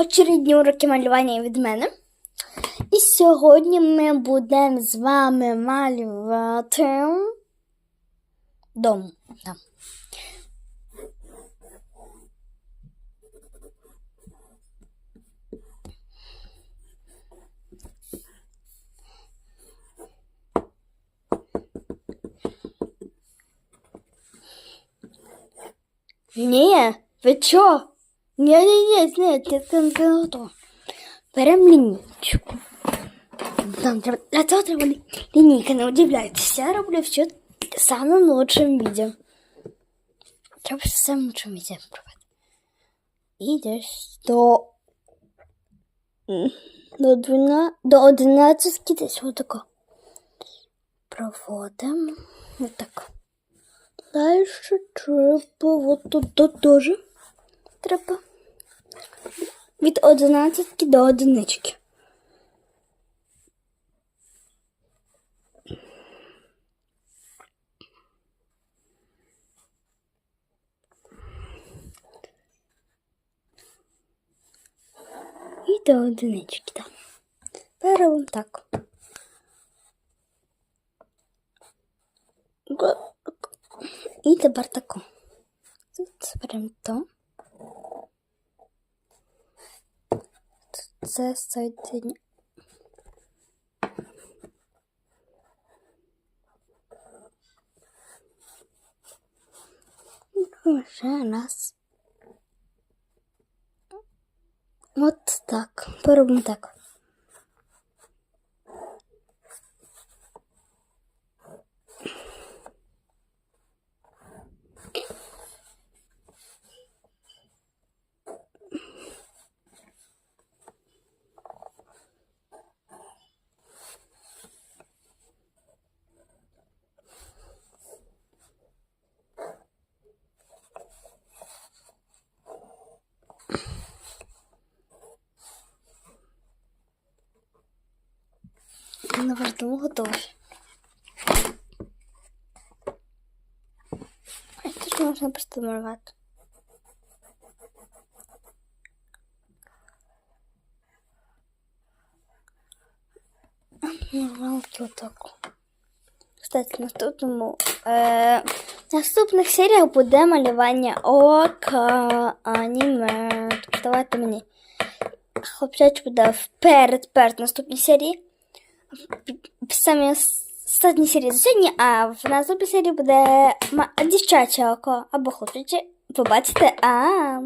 очередні уроки малювання від мене. І сьогодні ми будемо з вами малювати дом. Там. Ні, ви чо? Ні, ні, ні, ні, це це не готово. Беремо лінійку. Нам треба, для цього треба лі- лінійка, не удивляйтеся, я роблю все в самым лучшем виде. Треба все в самому лучшому виде пробувати. І десь до... м, До 12, до 11 десь отако. Проводимо. Отак. Дальше треба от тут тут теж треба Від одинадцятки до одинички. І до одинички, так. Беремо так. І тепер таку. Тут беремо то. Це соєдиння. Ще раз. От так. Поробимо так. На варту готові. А тут можна просто малювати. Малки отаку. Кстати, в наступному е, наступних серіях буде малювання ока аніме. Давайте мені. Хлопчач буде вперед перед наступній серії. В самій останній серії за сьогодні, а в наступній серії буде дівчаче око або хлопчаче. Побачите. А.